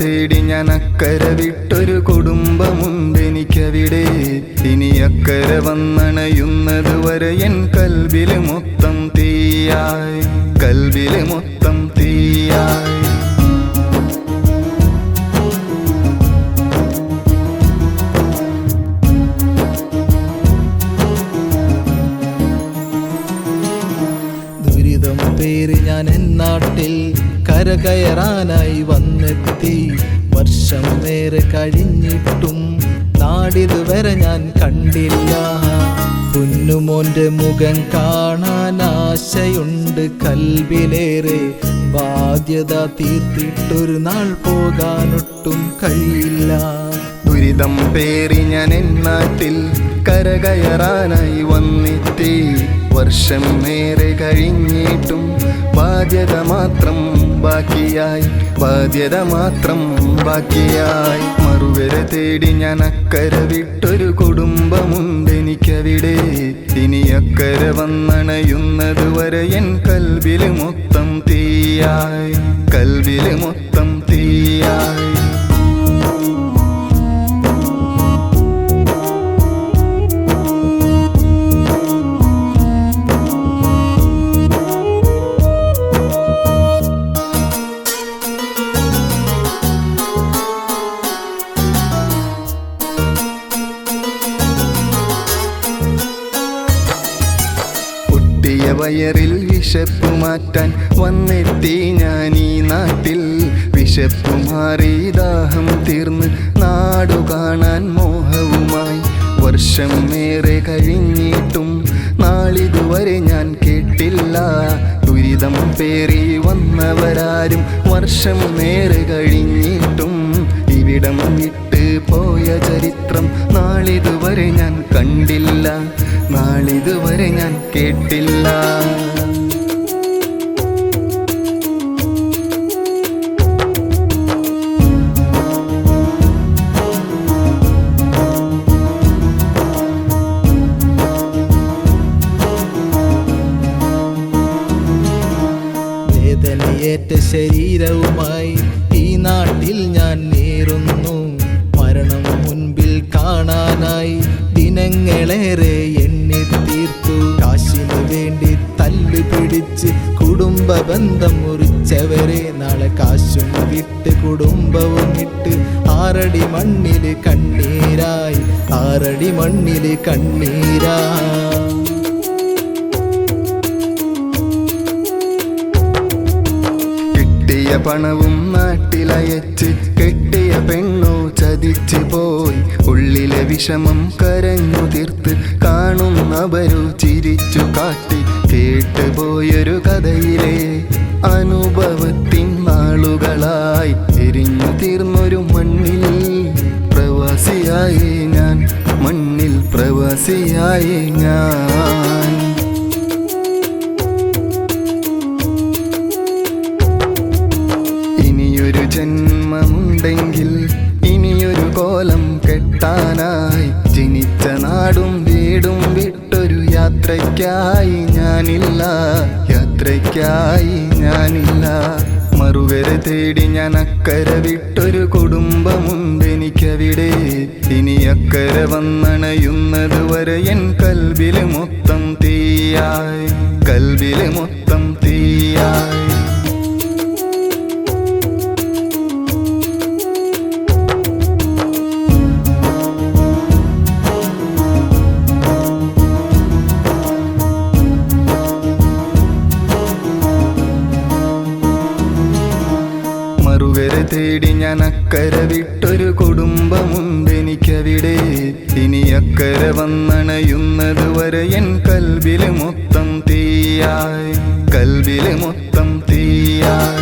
തേടി ഞാൻ അക്കര വിട്ടൊരു കുടുംബമുണ്ട് എനിക്കവിടെ ഇനി അക്കര വന്നണയുന്നത് വരെ എൻ കൽവിൽ മൊത്തം തീയായി. കൽവിൽ മൊത്തം തീയായി. പേര് ഞാൻ എന്നാട്ടിൽ കരകയറാനായി വന്നെത്തി. വർഷം വേറെ കഴിഞ്ഞിട്ടും നാടിതുവരെ ഞാൻ കണ്ടില്ല. പൊന്നുമോന്റെ മുഖം കാണാൻ ആശയുണ്ട് കൽവിലേറെ. ബാധ്യത തീർത്തിട്ടൊരു നാൾ പോകാനൊട്ടും കഴിയില്ല. ദുരിതം പേറി ഞാൻ എന്നാട്ടിൽ കരകയറാനായി വന്നെത്തി. വർഷം ഏറെ കഴിഞ്ഞിട്ടും ബാധ്യത മാത്രം ബാക്കിയായി ബാധ്യത മാത്രം ബാക്കിയായി. മറുവര തേടി ഞാൻ അക്കര വിട്ടൊരു കുടുംബമുണ്ട് എനിക്കവിടെ. ഇനി അക്കര വന്നണയുന്നത് വരെ എൻ കൽവിൽ മൊത്തം തീയായി കൽവിൽ മൊത്തം തീയായി. വയറിൽ വിശപ്പ് മാറ്റാൻ വന്നെത്തി ഞാൻ ഈ നാട്ടിൽ. വിശപ്പ് മാറി ദാഹം തീർന്ന് നാടു കാണാൻ മോഹവുമായി. വർഷം ഏറെ കഴിഞ്ഞിട്ടും നാളിതുവരെ ഞാൻ കേട്ടില്ല. ദുരിതം പേറി വന്നവരാരും വർഷം നേരെ കഴിഞ്ഞിട്ടും ഇവിടം വിട്ട് പോയ ചരിത്രം നാളിതുവരെ ഞാൻ കണ്ടില്ല. നാളിതുവരെ ഞാൻ കേട്ടില്ല. വേദനയേറ്റ ശരീരവുമായി ഈ നാട്ടിൽ ഞാൻ നേരുന്നു. മരണം മുൻപിൽ കാണാനായി ദിനങ്ങളേറെ വേണ്ടി തല്ലു പിടിച്ച് കുടുംബ ബന്ധം മുറിച്ചവരെ നാളെ കാശും വിട്ട് കുടുംബവും ഇട്ട് ആറടി മണ്ണിൽ കണ്ണീരായി ആറടി മണ്ണിൽ കണ്ണീരായി കിട്ടിയ പണവും നാട്ടിലയച്ച് കെട്ടിയ പെണ്ണോ ചതിച്ചു പോയി. ഉള്ളിലെ വിഷമം കരഞ്ഞു തീർത്ത് കാണുന്നവരു ചിരിച്ചു കാട്ടി. കേട്ടുപോയൊരു കഥയിലെ അനുഭവത്തിൻ നാളുകളായി എരിഞ്ഞു തീർന്നൊരു മണ്ണിൽ പ്രവാസിയായി ഞാൻ. മണ്ണിൽ പ്രവാസിയായി ഞാൻ. യാത്രയ്ക്കായി ഞാനില്ല യാത്രയ്ക്കായി ഞാനില്ല. മറുവരെ തേടി ഞാൻ അക്കര വിട്ടൊരു കുടുംബമുണ്ട് എനിക്കവിടെ. ഇനി അക്കര വന്നണയുന്നത് വരെ എൻ കൽവിൽ മൊത്തം തീയായി. കൽവിൽ മൊത്തം തീയായി. ഞാൻ അക്കര വിട്ടൊരു കുടുംബമുണ്ട് എനിക്കവിടെ. ഇനി അക്കര വന്നണയുന്നത് വരെ എൻ കൽവിൽ മൊത്തം തീയായി. കൽവിൽ മൊത്തം തീയായി.